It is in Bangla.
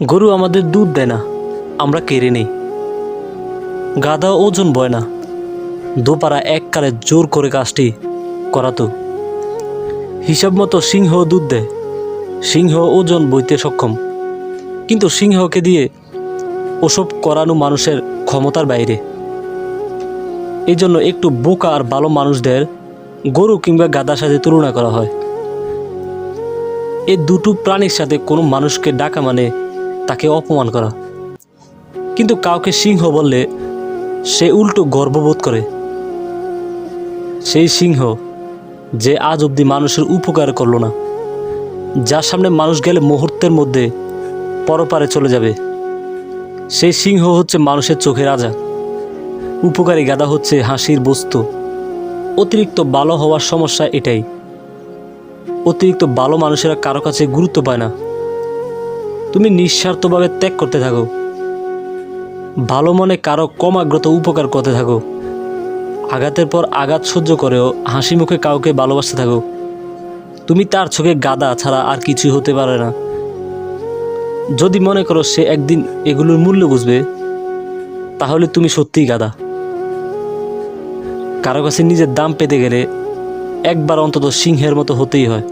গরু আমাদের দুধ দেয় না, আমরা কেড়ে নেই। গাধা ওজন বয় না, দোপারা এককালে জোর করে কাজটি করাতো। হিসাব মতো সিংহ দুধ দেয়, সিংহ ওজন বইতে সক্ষম। কিন্তু সিংহকে দিয়ে ওসব করানো মানুষের ক্ষমতার বাইরে। এই জন্য একটু বোকা আর ভালো মানুষদের গরু কিংবা গাদার সাথে তুলনা করা হয়। এই দুটো প্রাণীর সাথে কোনো মানুষকে ডাকা মানে তাকে অপমান করা। কিন্তু কাউকে সিংহ বললে সে উল্টো গর্ববোধ করে। সেই সিংহ যে আজ অবধি মানুষের উপকার করল না, যার সামনে মানুষ গেলে মুহূর্তের মধ্যে পরপারে চলে যাবে। সেই সিংহ হচ্ছে মানুষের চোখে রাজা। উপকারী গাদা হচ্ছে হাসির বস্তু। অতিরিক্ত ভালো হওয়ার সমস্যা এটাই। অতিরিক্ত ভালো মানুষেরা কারও কাছে গুরুত্ব পায় না। তুমি নিঃস্বার্থভাবে ত্যাগ করতে থাকো। ভালো মনে কারও কমাগ্রত উপকার করতে থাকো। আঘাতের পর আঘাত সহ্য করেও হাসি মুখে কাউকে ভালোবাসতে থাকো। তুমি তার চোখে গাদা ছাড়া আর কিছুই হতে পারে না। যদি মনে করো সে একদিন এগুলোর মূল্য বুঝবে, তাহলে তুমি সত্যিই গাদা। কারও কাছে নিজের দাম পেতে গেলে একবার অন্তত সিংহের মতো হতেই হয়।